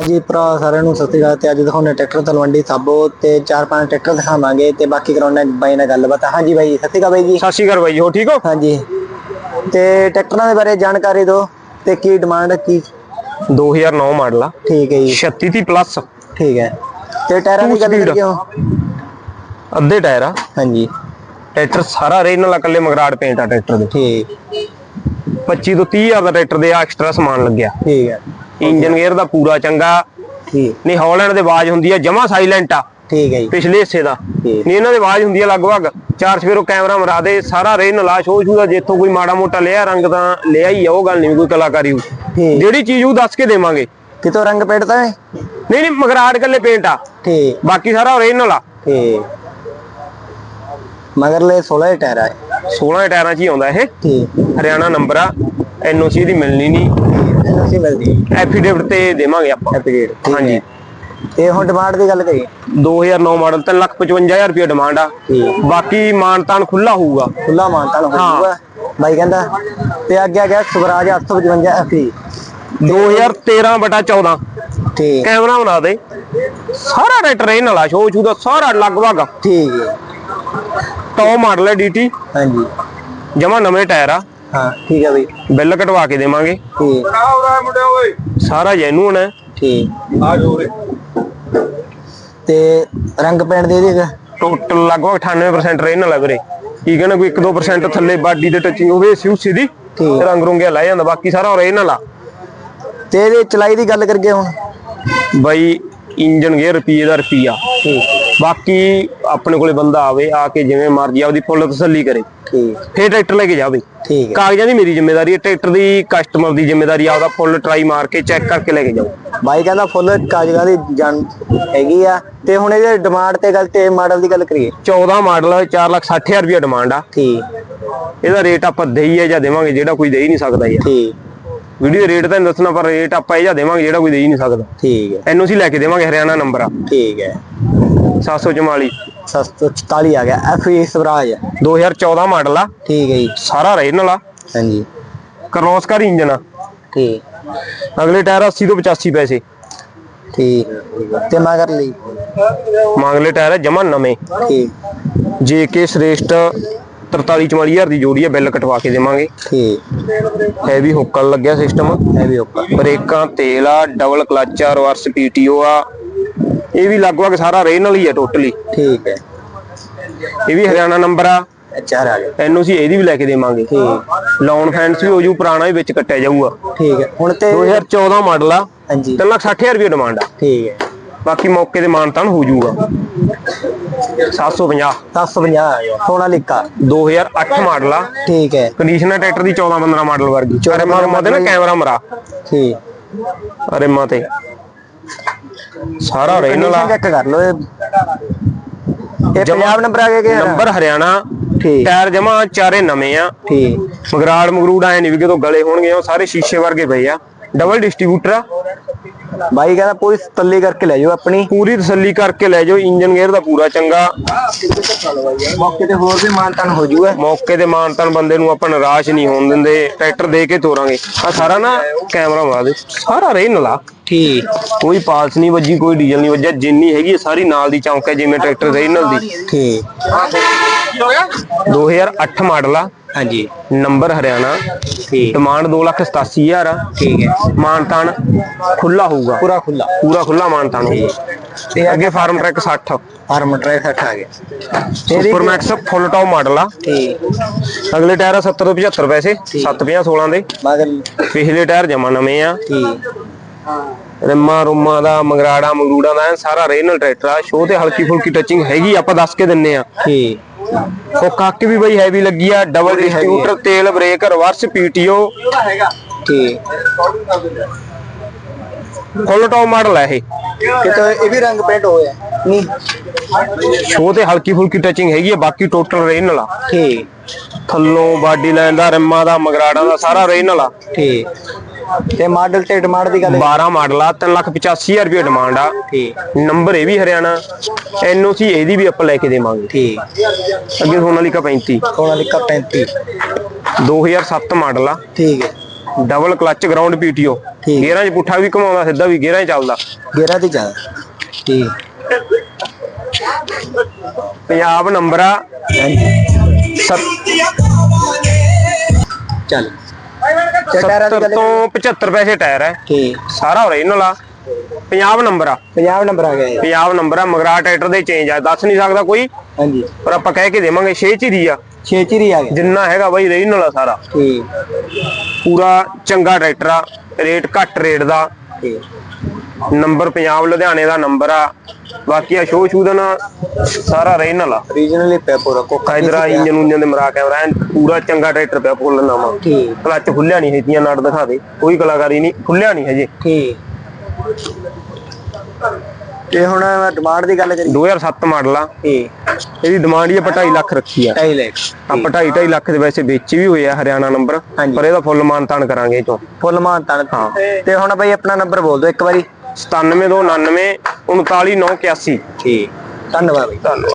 ਜੀ ਭਰਾ ਸਾਰਿਆਂ ਨੂੰ ਸਤਿ ਸ਼੍ਰੀ ਅਕਾਲ। ਤੇ ਅੱਜ ਦਿਖਾਉਣੇ ਟਰੈਕਟਰ ਤਲਵੰਡੀ ਸਾਬੋ ਤੇ ਚਾਰ ਪੰਜ ਟਰੈਕਟਰ ਦਿਖਾਵਾਂਗੇ ਤੇ ਬਾਕੀ ਕਰਾਉਣਾ ਬਾਈ ਨਾਲ ਗੱਲਬਾਤ। ਹਾਂਜੀ ਬਾਈ ਸਤਿ ਸ਼੍ਰੀ ਅਕਾਲ ਬਾਈ ਜੀ। ਸਤਿ ਸ਼੍ਰੀ ਅਕਾਲ ਬਾਈ ਜੀ ਹੋ ਠੀਕ ਹੋ? ਹਾਂਜੀ। ਤੇ ਟਰੈਕਟਰਾਂ ਦੇ ਬਾਰੇ ਜਾਣਕਾਰੀ ਦਿਓ ਤੇ ਕੀ ਡਿਮਾਂਡ ਕੀ 2009 ਮਾਡਲ ਆ। ਠੀਕ ਹੈ ਜੀ। 36 ਦੀ ਪਲੱਸ ਠੀਕ ਹੈ। ਤੇ ਟਾਇਰਾਂ ਦੀ ਗੱਲ। ਕਰੀਏ? ਅੱਧੇ ਟਾਇਰ ਆ। ਹਾਂਜੀ। ਟਰੈਕਟਰ ਸਾਰਾ ਰੇਨ ਨਾਲ ਇਕੱਲੇ ਮਗਰਾੜ ਪੇਂਟ ਆ ਟਰੈਕਟਰ ਦੇ। ਠੀਕ। 25 ਤੋਂ 30 ਹਜ਼ਾਰ ਦਾ ਟਰੈਕਟਰ ਦੇ ਐਕਸਟਰਾ ਸਮਾਨ ਲੱਗਿਆ। ਠੀਕ ਹੈ। ਇੰਜਨ ਗੇਅਰ ਦਾ ਪੂਰਾ ਚੰਗਾ। ਠੀਕ। ਨਹੀਂ ਹੌਲੈਂਡ ਦੇ ਆਵਾਜ਼ ਹੁੰਦੀ ਆ ਜਮਾ ਸਾਇਲੈਂਟ ਆ। ਠੀਕ ਹੈ ਜੀ। ਪਿਛਲੇ ਹਿੱਸੇ ਦਾ। ਨਹੀਂ ਇਹਨਾਂ ਦੀ ਆਵਾਜ਼ ਹੁੰਦੀ ਆ ਲਗਭਗ। ਚਾਰ ਸਵੇਰੋਂ ਕੈਮਰਾ ਮਰਾ ਦੇ ਸਾਰਾ ਰੇਨ ਲਾ ਸ਼ੋ ਸ਼ੂ ਦਾ ਜਿੱਥੋਂ ਕੋਈ ਮਾੜਾ ਮੋਟਾ ਲਿਆ ਰੰਗ ਤਾਂ ਲਿਆ ਹੀ ਆ ਉਹ ਗੱਲ ਨਹੀਂ ਕੋਈ ਕਲਾਕਾਰੀ ਜਿਹੜੀ ਚੀਜ਼ ਉਹ ਦੱਸ ਕੇ ਦੇਵਾਂਗੇ। ਕਿਤੋਂ ਰੰਗ ਪੇੜਦਾ ਹੈ ਨਹੀਂ? ਨਹੀਂ ਮਗਰਾੜ ਇਕੱਲੇ ਪੇਂਟ ਆ। ਠੀਕ। ਬਾਕੀ ਸਾਰਾ ਓਰੀਜਨਲ ਆ ਠੀਕ। ਮਗਰਲੇ 16 ਦੇ ਟਾਇਰ ਆਏ 16 ਟਾਇਰਾਂ 'ਚ ਹੀ ਆਉਂਦਾ ਇਹ। ਠੀਕ। ਹਰਿਆਣਾ ਨੰਬਰ ਆ। ਐਨਓਸੀ ਦੀ ਮਿਲਣੀ ਨਹੀਂ। ਇਹਨੂੰ ਸੀ ਮਿਲਦੀ ਐਫੀਡੇਵਿਟ ਤੇ ਦੇਵਾਂਗੇ ਆਪਾਂ। ਐਪੀਗੇਟ ਹਾਂਜੀ। ਤੇ ਹੁਣ ਡਿਮਾਂਡ ਦੀ ਗੱਲ ਕਰੀਏ? 2009 ਮਾਡਲ 355000 ਰੁਪਏ ਡਿਮਾਂਡ ਆ। ਬਾਕੀ ਮਾਨਤਾਨ ਖੁੱਲਾ ਹੋਊਗਾ। ਖੁੱਲਾ ਮਾਨਤਾਨ ਹੋ ਹਾਂ। ਜਾਊਗਾ ਬਾਈ ਕਹਿੰਦਾ ਤੇ ਅੱਗੇ ਆ ਗਿਆ ਸਵਰਾਜ 855 ਐਫੀ 2013 ਬਟਾ 14 ਠੀਕ ਕੈਮਰਾ ਬਣਾ ਦੇ। ਸਾਰਾ ਰੈਟਰ ਇਹ ਨਾਲਾ ਸ਼ੋ ਸ਼ੂ ਦਾ ਸਾਰਾ ਲਗਭਗ। ਠੀਕ ਹੈ। ਟੌਪ ਮਾਡਲ ਹੈ ਡੀਟੀ ਹਾਂਜੀ। ਜਮਾ ਨਵੇਂ ਟਾਇਰ ਆ। ਹਾਂ ਠੀਕ ਹੈ ਬਈ। ਬਿੱਲ ਕਟਵਾ ਕੇ ਦੇਵਾਂਗੇ। ਠੀਕ। ਸਾਰਾ ਜੈਨੂਨ ਹੈ ਠੀਕ। ਤੇ ਰੰਗ ਪੈਣ ਦੇ ਦੇ ਟੋਟਲ ਲਗਭਗ 98% ਰੇਨ ਵਾਲਾ ਵੀਰੇ। ਕੀ ਕਹਿੰਦਾ ਕੋਈ 1-2% ਥੱਲੇ ਬਾਡੀ ਤੇ ਟੱਚਿੰਗ ਹੋਵੇ ਸਿਉ ਸਿੱਧੀ ਠੀਕ। ਰੰਗ ਰੁੰਗਿਆ ਲੈ ਜਾਂਦਾ ਬਾਕੀ ਸਾਰਾ ਰੇਨ ਵਾਲਾ। ਤੇ ਇਹਦੇ ਚਲਾਈ ਦੀ ਗੱਲ ਕਰੀਏ ਹੁਣ? ਬਾਈ ਇੰਜਨ ਗੇਅਰ ਰੁਪਈਏ ਦਾ ਰੁਪਈਆ। ਠੀਕ। ਬਾਕੀ ਆਪਣੇ ਕੋਲੇ ਬੰਦਾ ਆਵੇ ਆ ਕੇ ਜਿਵੇਂ ਮਰਜ਼ੀ ਆਪਦੀ ਫੁੱਲ ਤਸੱਲੀ ਕਰੇ। ਠੀਕ। ਫੇਰ ਟਰੈਕਟਰ ਲੈ ਕੇ ਜਾਵੇ। ਠੀਕ ਕਾਗਜ਼ਾਂ ਦੀ ਮੇਰੀ ਜ਼ਿੰਮੇਵਾਰੀ ਹੈ ਟਰੈਕਟਰ ਦੀ ਕਸਟਮਰ ਦੀ ਜ਼ਿੰਮੇਵਾਰੀ ਆ ਉਹਦਾ ਫੁੱਲ ਟਰਾਈ ਮਾਰ ਕੇ ਚੈੱਕ ਕਰਕੇ ਲੈ ਕੇ ਜਾਓ। ਬਾਈ ਕਹਿੰਦਾ ਫੁੱਲ ਕਾਗਜ਼ਾਂ ਦੀ ਜਾਨ ਹੈਗੀ ਆ ਤੇ ਹੁਣ ਇਹਦੇ ਡਿਮਾਂਡ ਤੇ ਗੱਲ ਤੇ ਮਾਡਲ ਦੀ ਗੱਲ ਕਰੀਏ। 14 ਮਾਡਲ 460000 ਰੁਪਏ ਡਿਮਾਂਡ ਆ। ਠੀਕ। ਇਹਦਾ ਰੇਟ ਆਪਾਂ ਦੇਈ ਹੈ ਜਾਂ ਦੇਵਾਂਗੇ ਜਿਹੜਾ ਕੋਈ ਦੇ ਹੀ ਨਹੀਂ ਸਕਦਾ ਯਾਰ। ਠੀਕ। ਵੀਡੀਓ ਰੇਟ ਤਾਂ ਨਹੀਂ ਦੱਸਣਾ ਪਰ ਰੇਟ ਆਪਾਂ ਇਹ ਜਾਂ ਦੇਵਾਂਗੇ ਜਿਹੜਾ ਕੋਈ ਦੇ ਹੀ ਨਹੀਂ ਸਕਦਾ। ਠੀਕ ਹੈ। ਐਨਓਸੀ ਲੈ ਕੇ ਦੇਵਾਂਗੇ ਹਰਿਆਣਾ ਨੰਬਰ ਆ। ਠੀਕ ਹੈ। 744 744 ਆ ਗਿਆ। ਐਫ ਸਵਰਾਜ। 2014 ਮਾਡਲ ਆ। ਠੀਕ ਹੈ ਜੀ। ਸਾਰਾ ਰੇਨ ਵਾਲਾ ਹਾਂਜੀ। ਕਰੋਸਕਰ ਇੰਜਨ ਆ। ਠੀਕ। ਅਗਲੇ ਟਾਇਰ 80 ਤੋਂ 85 ਪੈਸੇ। ਠੀਕ। ਤੇ ਮਗਰ ਲਈ। ਮੰਗਲੇ ਟਾਇਰ ਜਮਾ ਨਵੇਂ। ਠੀਕ। ਜੇਕੇ ਸ੍ਰੇਸ਼ਟ 43 44000 ਦੀ ਜੋੜੀ ਆ ਬਿੱਲ ਕਟਵਾ ਕੇ ਦੇਵਾਂਗੇ। ਠੀਕ। ਹੈਵੀ ਹੁੱਕਲ ਲੱਗਿਆ ਸਿਸਟਮ ਇਹ ਵੀ ਓਕੇ ਬ੍ਰੇਕਾਂ ਤੇਲ ਆ ਡਬਲ ਕਲਚ ਆ ਰਿਵਰਸ ਪੀਟੀਓ ਆ। ਇਹ ਵੀ ਲਗਭਗ ਸਾਰਾ ਰੇਨ ਵਾਲੀ ਆ ਟੋਟਲੀ ਠੀਕ ਹੈ। ਇਹ ਵੀ ਹਰਿਆਣਾ ਨੰਬਰ ਆ। ਚਾਰ ਆ ਗਿਆ ਐਨਓਸੀ ਇਹਦੀ ਵੀ ਲੈ ਕੇ ਦੇਵਾਂਗੇ। ਲੋਨ ਫੈਂਸ ਵੀ ਹੋ ਜੂ ਪੁਰਾਣਾ ਵੀ ਵਿੱਚ ਕੱਟਿਆ ਜਾਊਗਾ। ਠੀਕ ਹੈ। ਹੁਣ ਤੇ 2014 ਮਾਡਲ ਆ। ਹਾਂਜੀ। 360000 ਰੁਪਏ ਡਿਮਾਂਡ ਆ। ਠੀਕ ਹੈ। ਬਾਕੀ ਮੌਕੇ ਤੇ ਮਾਨਤਾਨ ਹੋ ਜਾਊਗਾ 750 750 ਆ ਗਿਆ ਸੋਨਾ ਲਿਕਾ। 2008 ਮਾਡਲ ਆ। ਠੀਕ ਹੈ। ਕੰਡੀਸ਼ਨਰ ਟਰੈਕਟਰ ਦੀ 14 15 ਮਾਡਲ ਵਰਗੀ। ਅਰੇ ਮਾਰ ਮਾਦੇ ਨਾ ਕੈਮਰਾ ਮਰਾ। ਠੀਕ। ਅਰੇ ਮਾ ਤੇ। ਸਾਰਾ ਰੇਨ ਵਾਲਾ। ਚੈੱਕ ਕਰ ਲਓ ਇਹ। ਇਹ ਪੰਜਾਬ ਨੰਬਰ ਆ ਗਿਆ ਕਿ ਨੰਬਰ ਹਰਿਆਣਾ ਠੀਕ। ਟਾਇਰ ਜਮਾ ਚਾਰੇ ਨਵੇਂ ਆ। ਠੀਕ। ਮਗਰਾੜ ਮਗਰੂੜ ਆਏ ਨਹੀਂ ਵੀ ਕਿਤੋਂ ਗਲੇ ਹੋਣਗੇ ਉਹ ਸਾਰੇ ਸ਼ੀਸ਼ੇ ਵਰਗੇ ਪਏ ਆ। ਡਬਲ ਡਿਸਟ੍ਰੀਬਿਊਟਰ ਆ। ਬਾਈ ਕਹਿੰਦਾ ਪੂਰੀ ਤੱਲੀ ਕਰਕੇ ਲੈ ਜਾਓ ਆਪਣੀ। ਪੂਰੀ ਤਸੱਲੀ ਕਰਕੇ ਲੈ ਜਾਓ ਇੰਜਨ ਗੇਅਰ ਦਾ ਪੂਰਾ ਚੰਗਾ। ਮੌਕੇ ਤੇ ਹੋਰ ਵੀ ਮਾਨਤਾਨ ਹੋ ਜੂਗਾ। ਮੌਕੇ ਤੇ ਮਾਨਤਨ ਬੰਦੇ ਨੂੰ ਆਪਾਂ ਨਿਰਾਸ਼ ਨਹੀਂ ਹੋਣ ਦਿੰਦੇ ਟਰੈਕਟਰ ਦੇ ਕੇ ਤੋਰਾਂਗੇ। ਆ ਸਾਰਾ ਨਾ ਕੈਮਰਾ ਮਾਰ ਦੇ। ਸਾਰਾ ਰੇ ਨਲਾ ਠੀਕ। ਕੋਈ ਪਾਲਸ ਨਹੀਂ ਵੱਜੀ ਕੋਈ ਡੀਜ਼ਲ ਨਹੀਂ ਵੱਜਿਆ ਜਿੰਨੀ ਹੈਗੀ ਹੈ ਸਾਰੀ ਨਾਲ ਦੀ ਚੌਂਕ ਹੈ ਜਿਵੇਂ ਟਰੈਕਟਰ ਰੀਨਲ ਦੀ ਠੀਕ 2008 ਮਾਡਲ ਆ। ਹਾਂਜੀ। ਨੰਬਰ ਹਰਿਆਣਾ। ਠੀਕ। ਡਿਮਾਂਡ 287000 ਆ। ਠੀਕ ਹੈ। ਮਾਨਤਾਨ ਖੁੱਲਾ ਹੋਊਗਾ। ਪੂਰਾ ਖੁੱਲਾ ਪੂਰਾ ਖੁੱਲਾ ਮਾਨਤਾਨ ਹੋਊਗਾ। ਤੇ ਅੱਗੇ ਫਾਰਮ ਟਰੈਕ 60 ਫਾਰਮ ਟਰੈਕ ਹਟ ਆ ਗਿਆ। Super max full top model ਆ। ਠੀਕ। ਅਗਲੇ ਟਾਇਰ ਆ 70 ਤੋਂ 75 ਪੈਸੇ। 750 16 ਦੇ। ਮਗਰ ਪਿਛਲੇ ਟਾਇਰ ਜਮਾ ਨਵੇਂ ਆ। ਠੀਕ। ਰਿਮਾ ਰੁਮਾ ਦਾ ਮੰਗਰਾੜਾ ਮੰਗਰੂੜਾ ਦਾ ਐਨ ਸਾਰਾ ਰੇਨਲ ਟਰੈਕਟਰ ਆ। ਸ਼ੋਅ ਤੇ ਹਲਕੀ ਫੁਲਕੀ ਟੱਚਿੰਗ ਹੈਗੀ ਆਪਾਂ ਦੱਸ ਕੇ ਦਿੰਨੇ ਆ। ਠੀਕ ਉਹ ਕੱਕ ਵੀ ਬਈ ਹੈਵੀ ਲੱਗੀ ਆ ਡਬਲ ਡਿਸਟ੍ਰੀਬਿਊਟਰ ਤੇਲ ਬ੍ਰੇਕ ਰਿਵਰਸ ਪੀਟੀਓ ਠੀਕ ਫੁੱਲ ਟੌਪ ਮਾਡਲ ਆ ਇਹ। ਕਿਤੇ ਇਹ ਵੀ ਰੰਗ ਪੇਂਟ ਹੋਇਆ ਨਹੀਂ। ਸ਼ੋਅ ਤੇ ਹਲਕੀ ਫੁਲਕੀ ਟੱਚਿੰਗ ਹੈਗੀ ਆ ਬਾਕੀ ਟੋਟਲ ਰੇਨਲ ਆ। ਠੀਕ ਥੱਲੋਂ ਬਾਡੀ ਲਾਈਨ ਦਾ ਰਿਮਾ ਦਾ ਮੰਗਰਾੜਾ ਦਾ ਸਾਰਾ ਰੇਨਲ ਆ। ਠੀਕ ਤੇ ਮਾਡਲ ਤੇ ਡਿਮਾਂਡ ਦੀ ਗੱਲ 12 ਮਾਡਲ ਆ 385000 ਰੁਪਏ ਡਿਮਾਂਡ ਆ। ਠੀਕ। ਨੰਬਰ ਇਹ ਵੀ ਹਰਿਆਣਾ ਐਨਓਸੀ ਇਹਦੀ ਵੀ ਆਪਾਂ ਲੈ ਕੇ ਦੇਵਾਂਗੇ। ਠੀਕ। ਅੱਗੇ ਸੋਨਾਲੀਕਾ 35 ਸੋਨਾਲੀਕਾ 35 2007 ਮਾਡਲ ਆ। ਠੀਕ ਹੈ। Double clutch ground PTO. ਗੇਅਰਾਂ 'ਚ ਪੁੱਠਾ ਵੀ ਘਮਾਉਂਦਾ ਸਿੱਧਾ ਵੀ ਗੇਅਰਾਂ 'ਚ ਚੱਲਦਾ। ਗੇਰਾ ਦੀ ਜ਼ਿਆਦਾ ਠੀਕ। ਪੰਜਾਬ ਨੰਬਰ ਆ। ਹਾਂਜੀ। ਦੀ 70 ਗੱਲ ਤੋਂ 75 ਪੈਸੇ ਟਾਇਰ ਹੈ। ਠੀਕ। ਸਾਰਾ ਓਰੀਜਨਲ ਆ ਪੰਜਾਬ ਨੰਬਰ ਆ। 50 ਨੰਬਰ ਆ ਗਿਆ ਇਹ। ਪੰਜਾਬ ਨੰਬਰ ਆ ਮਗਰਾ ਟਰੈਕਟਰ ਦੇ ਚੇਂਜ ਆ। ਦੱਸ ਨਹੀਂ ਸਕਦਾ ਕੋਈ। ਹਾਂਜੀ। ਪਰ ਆਪਾਂ ਕਹਿ ਕੇ ਦੇਵਾਂਗੇ 6 ਚ ਹੀ ਦੀ ਆ। 6 ਚਿਰੀ ਆ ਗਿਆ ਜਿੰਨਾ ਹੈਗਾ ਬਾਈ ਓਰੀਜਨਲ ਆ ਸਾਰਾ। ਠੀਕ। ਪੂਰਾ ਚੰਗਾ ਟਰੈਕਟਰ ਆ। ਰੇਟ ਘੱਟ ਰੇਟ ਦਾ। ਠੀਕ। ਨੰਬਰ ਪੰਜਾਬ ਲੁਧਿਆਣੇ ਦਾ ਨੰਬਰ ਆ। ਬਾਕੀ ਆ ਸ਼ੋ ਸ਼ੂ ਦਾ ਨਾ ਸਾਰਾ ਓਰੀਜਨਲ ਆ। ਰੀਜਨਲੀ ਕੋਕਾ ਇਧਰ ਆ ਇੰਜਨ ਉਂਜਨ ਦੇ ਮਰਾ ਕੈਮਰਾ ਐਨ ਪੂਰਾ ਚੰਗਾ ਟਰੈਕਟਰ ਪਿਆ ਫੁੱਲ ਨਵਾਂ। ਠੀਕ। ਕਲੱਚ ਖੁੱਲਿਆ ਨਹੀਂ ਹੈਤੀਆਂ ਨਾਟ ਦਿਖਾ ਦੇ ਕੋਈ ਕਲਾਕਾਰੀ ਨਹੀਂ ਖੁੱਲਿਆ ਨਹੀਂ ਹਜੇ। ਠੀਕ। ਤੇ ਹੁਣ ਡਿਮਾਂਡ ਦੀ ਗੱਲ ਕਰੀ 2007 ਮਾਡਲ ਆ। ਠੀਕ। ਇਹਦੀ ਡਿਮਾਂਡ ਹੀ ਆ 2.5 ਲੱਖ ਰੱਖੀ ਆ। ਢਾਈ ਲੱਖ ਆਪਾਂ 2.5 2.5 ਲੱਖ ਦੇ ਵੈਸੇ ਵੇਚੇ ਵੀ ਹੋਏ ਆ ਹਰਿਆਣਾ ਨੰਬਰ। ਪਰ ਇਹਦਾ ਫੁੱਲ ਮਾਨਤਾਨ ਕਰਾਂਗੇ ਇਹ ਚੋਂ ਫੁੱਲ ਮਾਨ ਤਨ ਤੇ ਹੁਣ ਬਈ ਆਪਣਾ ਨੰਬਰ ਬੋਲ ਦਿਓ ਇੱਕ ਵਾਰੀ। 97299 39981 ਠੀਕ। ਧੰਨਵਾਦ ਬਈ। ਧੰਨਵਾਦ।